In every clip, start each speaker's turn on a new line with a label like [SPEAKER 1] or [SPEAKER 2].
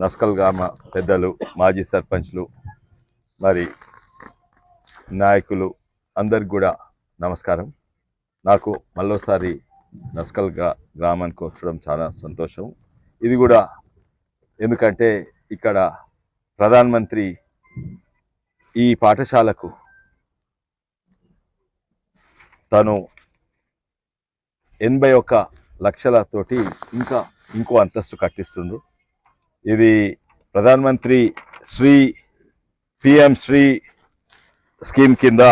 [SPEAKER 1] నస్కల్ గ్రామ పెద్దలు మాజీ సర్పంచ్లు మరి నాయకులు అందరికి కూడా నమస్కారం. నాకు మళ్ళోసారి నస్కల్ గ్రా గ్రామానికి వచ్చడం చాలా సంతోషం. ఇది కూడా ఎందుకంటే ఇక్కడ ప్రధానమంత్రి ఈ పాఠశాలకు తను ఎనభై ఒక్క లక్షలతోటి ఇంకా ఇంకో అంతస్తు కట్టిస్తుండ్రు ఇది ప్రధానమంత్రి శ్రీ పిఎం శ్రీ స్కీమ్ కింద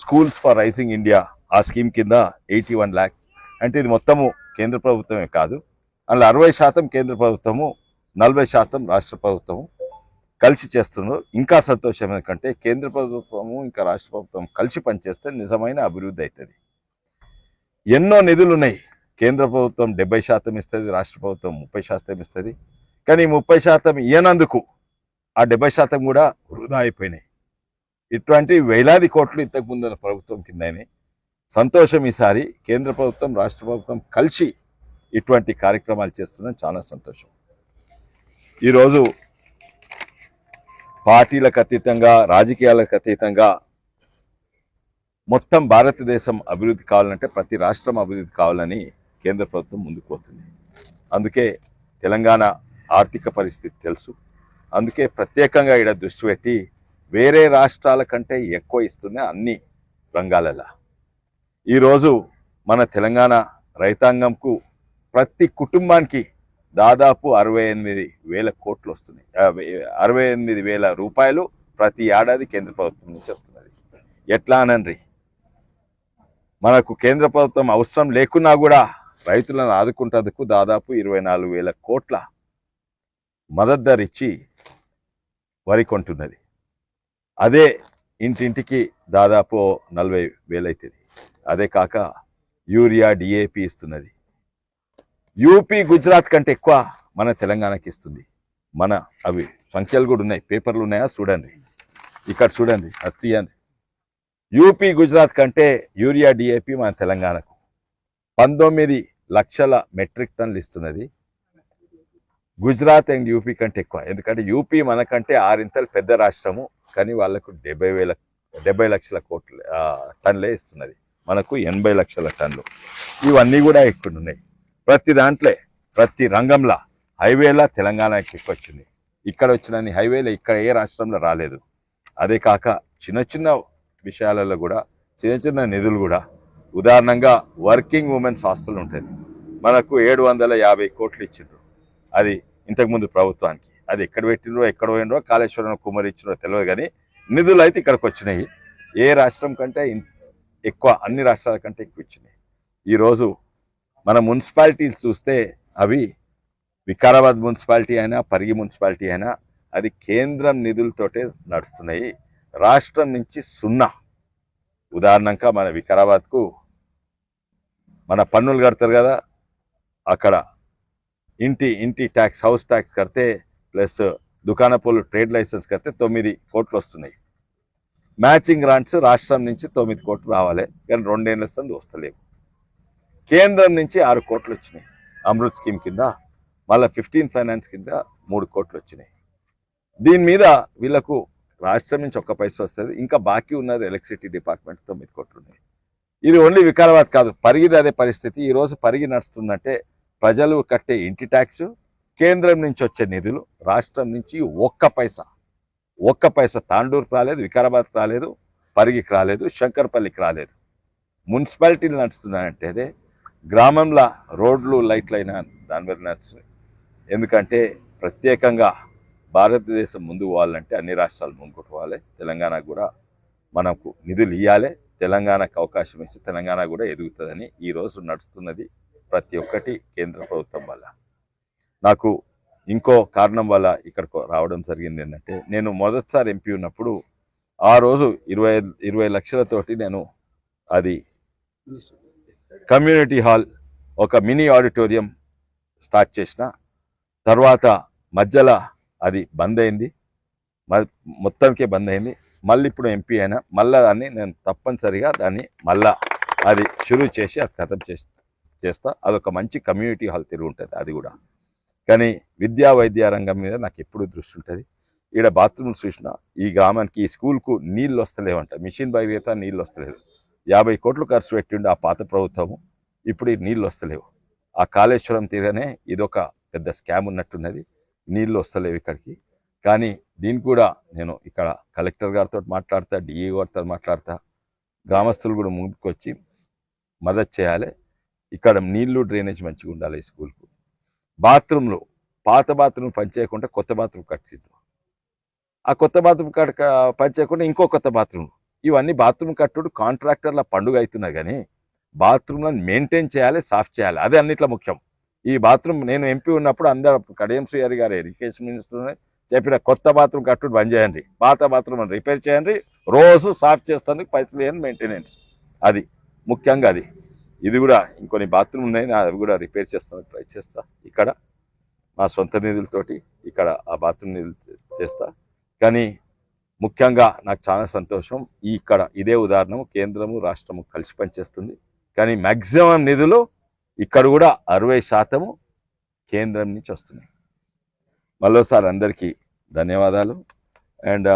[SPEAKER 1] స్కూల్స్ ఫర్ రైజింగ్ ఇండియా ఆ స్కీమ్ కింద ఎయిటీ వన్ ల్యాక్స్. అంటే ఇది మొత్తము కేంద్ర ప్రభుత్వమే కాదు. అందులో అరవై శాతం కేంద్ర ప్రభుత్వము నలభై శాతం రాష్ట్ర ప్రభుత్వము కలిసి చేస్తున్నారు. ఇంకా సంతోషం ఎందుకంటే కేంద్ర ప్రభుత్వము ఇంకా రాష్ట్ర ప్రభుత్వం కలిసి పనిచేస్తే నిజమైన అభివృద్ధి అవుతుంది ఎన్నో నిధులు ఉన్నాయి కేంద్ర ప్రభుత్వం డెబ్బై శాతం ఇస్తుంది రాష్ట్ర ప్రభుత్వం ముప్పై శాతం ఇస్తుంది. కానీ ముప్పై శాతం ఇయ్యనందుకు ఆ డెబ్బై శాతం కూడా వృధా అయిపోయినాయి. ఇటువంటి వేలాది కోట్లు ఇంతకు ముందున్న ప్రభుత్వం కిందనే సంతోషం ఈసారి కేంద్ర ప్రభుత్వం రాష్ట్ర ప్రభుత్వం కలిసి ఇటువంటి కార్యక్రమాలు చేస్తున్నాం చాలా సంతోషం. ఈరోజు పార్టీలకు అతీతంగా రాజకీయాలకు అతీతంగా మొత్తం భారతదేశం అభివృద్ధి కావాలంటే ప్రతి రాష్ట్రం అభివృద్ధి కావాలని కేంద్ర ప్రభుత్వం ముందుకు పోతుంది. అందుకే తెలంగాణ ఆర్థిక పరిస్థితి తెలుసు. అందుకే ప్రత్యేకంగా ఇక్కడ దృష్టి పెట్టి వేరే రాష్ట్రాల కంటే ఎక్కువ ఇస్తున్న అన్ని రంగాలలో. ఈరోజు మన తెలంగాణ రైతాంగంకు ప్రతి కుటుంబానికి దాదాపు అరవై ఎనిమిది వేల కోట్లు వస్తున్నాయి. అరవై ఎనిమిది వేల రూపాయలు ప్రతి ఏడాది కేంద్ర ప్రభుత్వం నుంచి వస్తున్నది. ఎట్లా అనండి మనకు కేంద్ర ప్రభుత్వం అవసరం లేకున్నా కూడా రైతులను ఆదుకుంటందుకు దాదాపు ఇరవై నాలుగు వేల కోట్ల మద్దతు ధర ఇచ్చి వరి కొంటున్నది. అదే ఇంటింటికి దాదాపు నలభై వేలు అవుతుంది అదే కాక యూరియా డిఏపి ఇస్తున్నది. యూపీ గుజరాత్ కంటే ఎక్కువ మన తెలంగాణకి ఇస్తుంది. మన అవి సంఖ్యలు కూడా ఉన్నాయి. పేపర్లు ఉన్నాయా? చూడండి. ఇక్కడ చూడండి. అది తీయండి. యూపీ గుజరాత్ కంటే యూరియా డిఏపి మన తెలంగాణకు. పంతొమ్మిది లక్షల మెట్రిక్ టన్నులు ఇస్తున్నది. గుజరాత్ అండ్ యూపీ కంటే ఎక్కువ. ఎందుకంటే యూపీ మనకంటే ఆరింతలు పెద్ద రాష్ట్రము. కానీ వాళ్ళకు డెబ్బై వేల డెబ్బై లక్షల కోట్ల టన్లే ఇస్తున్నది. మనకు ఎనభై లక్షల టన్లు ఇవన్నీ కూడా ఎక్కువ ఉన్నాయి ప్రతి దాంట్లో ప్రతి రంగంలో హైవేలా తెలంగాణకి ఎక్కువ వచ్చింది ఇక్కడ వచ్చిన హైవేలు ఇక్కడ ఏ రాష్ట్రంలో రాలేదు. అదే కాక చిన్న చిన్న విషయాలలో కూడా చిన్న చిన్న నిధులు కూడా ఉదాహరణంగా వర్కింగ్ ఉమెన్స్ హాస్టల్ ఉంటుంది. మనకు ఏడు వందల యాభై కోట్లు ఇచ్చిండ్రు. అది ఇంతకుముందు ప్రభుత్వానికి. అది ఎక్కడ పెట్టినరో ఎక్కడ పోయినరో కాళేశ్వరం కుమారి తెలియదు కానీ నిధులు అయితే ఇక్కడికి వచ్చినాయి. ఏ రాష్ట్రం కంటే ఎక్కువ అన్ని రాష్ట్రాల కంటే ఎక్కువ ఇచ్చినాయి. ఈరోజు మన మున్సిపాలిటీలు చూస్తే అవి వికారాబాద్ మున్సిపాలిటీ అయినా పరిగి మున్సిపాలిటీ అయినా అది కేంద్రం నిధులతోటే నడుస్తున్నాయి. రాష్ట్రం నుంచి సున్నా. ఉదాహరణంగా మన వికారాబాద్కు మన పన్నులు కడతారు కదా అక్కడ ఇంటి ఇంటి ట్యాక్స్ హౌస్ ట్యాక్స్ కడితే ప్లస్ దుకాణపోలు ట్రేడ్ లైసెన్స్ కడితే తొమ్మిది కోట్లు వస్తున్నాయి. మ్యాచింగ్ గ్రాంట్స్ రాష్ట్రం నుంచి తొమ్మిది కోట్లు రావాలి. కానీ రెండేళ్ళ సంది వస్తలేవు. కేంద్రం నుంచి ఆరు కోట్లు వచ్చినాయి. అమృత్ స్కీమ్ కింద మళ్ళీ ఫిఫ్టీన్ ఫైనాన్స్ కింద మూడు కోట్లు వచ్చినాయి. దీని మీద వీళ్ళకు రాష్ట్రం నుంచి ఒక్క పైసా వస్తుంది. ఇంకా బాకీ ఉన్నది ఎలక్ట్రిసిటీ డిపార్ట్మెంట్ తొమ్మిది కోట్లు ఉన్నాయి. ఇది ఓన్లీ వికారాబాద్ కాదు. పరిగిది అదే పరిస్థితి. ఈరోజు పరిగి నడుస్తుందంటే ప్రజలు కట్టే ఇంటి ట్యాక్స్ కేంద్రం నుంచి వచ్చే నిధులు రాష్ట్రం నుంచి ఒక్క పైసా ఒక్క పైసా తాండూరుకు రాలేదు వికారాబాద్కి రాలేదు పరిగికి రాలేదు శంకర్పల్లికి రాలేదు. మున్సిపాలిటీలు నడుస్తున్నాయంటే అదే గ్రామంలో రోడ్లు లైట్లు అయినా దాని మీద నడుస్తున్నాయి. ఎందుకంటే ప్రత్యేకంగా భారతదేశం ముందు పోవాలంటే అన్ని రాష్ట్రాలు ముందుకు పోవాలి. తెలంగాణ కూడా మనకు నిధులు ఇవ్వాలి తెలంగాణకు అవకాశం ఇస్తే తెలంగాణ కూడా ఎదుగుతుందని ఈ రోజు నడుస్తున్నది. ప్రతి ఒక్కటి కేంద్ర ప్రభుత్వం వల్ల. నాకు ఇంకో కారణం వల్ల ఇక్కడికి రావడం జరిగింది ఏంటంటే నేను మొదటిసారి ఎంపీ ఉన్నప్పుడు ఆ రోజు ఇరవై ఇరవై లక్షలతోటి నేను అది కమ్యూనిటీ హాల్ ఒక మినీ ఆడిటోరియం స్టార్ట్ చేసిన. తర్వాత మధ్యలో అది బంద్ అయింది. మ- మొత్తానికే బంద్ అయింది. మళ్ళీ ఇప్పుడు ఎంపీ అయినా మళ్ళీ దాన్ని నేను తప్పనిసరిగా దాన్ని మళ్ళా అది షురూ చేసి అది ఖతం చేసి చేస్తా. అదొక మంచి కమ్యూనిటీ హాల్ తిరిగి ఉంటుంది అది కూడా. కానీ విద్యా వైద్య రంగం మీద నాకు ఎప్పుడు దృష్టి ఉంటుంది. ఈడ బాత్రూమ్ చూసిన ఈ గ్రామానికి ఈ స్కూల్కు నీళ్ళు వస్తలేవంట. మిషన్ భగీరథ నీళ్ళు వస్తలేదు. యాభై కోట్లు ఖర్చు పెట్టిండు ఆ పాత ప్రభుత్వము ఇప్పుడు ఈ నీళ్ళు వస్తలేవు. ఆ కాళేశ్వరం తీరనే ఇదొక పెద్ద స్కామ్ ఉన్నట్టున్నది. నీళ్ళు వస్తలేవు ఇక్కడికి. కానీ దీనికి కూడా నేను ఇక్కడ కలెక్టర్ గారితో మాట్లాడతా డిఈ గారితో మాట్లాడతా. గ్రామస్తులు కూడా ముందుకు వచ్చి మద్దతు చేయాలి. ఇక్కడ నీళ్ళు డ్రైనేజ్ మంచిగా ఉండాలి స్కూల్కు. బాత్రూంలో పాత బాత్రూమ్ పనిచేయకుండా కొత్త బాత్రూమ్ కట్టిండ్రు. ఆ కొత్త బాత్రూమ్ కట్ పనిచేయకుండా ఇంకో కొత్త బాత్రూమ్ ఇవన్నీ బాత్రూమ్ కట్టుడు కాంట్రాక్టర్ల పండుగ అవుతున్నా కానీ బాత్రూమ్లను మెయింటైన్ చేయాలి సాఫ్ చేయాలి. అదే అన్నిట్లో ముఖ్యం. ఈ బాత్రూమ్ నేను ఎంపీ ఉన్నప్పుడు అందరూ కడియం శ్రీహరి గారు ఎడ్యుకేషన్ మినిస్టర్ చెప్పిన కొత్త బాత్రూమ్ కట్టుడు బంద్ చేయండి. పాత బాత్రూమ్ రిపేర్ చేయండి. రోజు సాఫ్ చేస్తుంది పైసలు వేయండి మెయింటెనెన్స్. అది ముఖ్యంగా అది. ఇది కూడా ఇంకొన్ని బాత్రూమ్ ఉన్నాయి అవి కూడా రిపేర్ చేస్తాను ట్రై చేస్తా. ఇక్కడ మా సొంత నిధులతోటి ఇక్కడ ఆ బాత్రూమ్ నిధులు చేస్తా. కానీ ముఖ్యంగా నాకు చాలా సంతోషం ఈ ఇక్కడ ఇదే ఉదాహరణము కేంద్రము రాష్ట్రము కలిసి పనిచేస్తుంది. కానీ మ్యాక్సిమం నిధులు ఇక్కడ కూడా అరవై శాతము కేంద్రం నుంచి వస్తున్నాయి. మరోసారి అందరికీ ధన్యవాదాలు. అండ్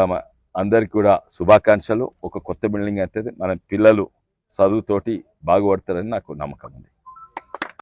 [SPEAKER 1] అందరికి కూడా శుభాకాంక్షలు. ఒక కొత్త బిల్డింగ్ అయితే మన పిల్లలు చదువుతోటి బాగుపడతారని నాకు నమ్మకం ఉంది.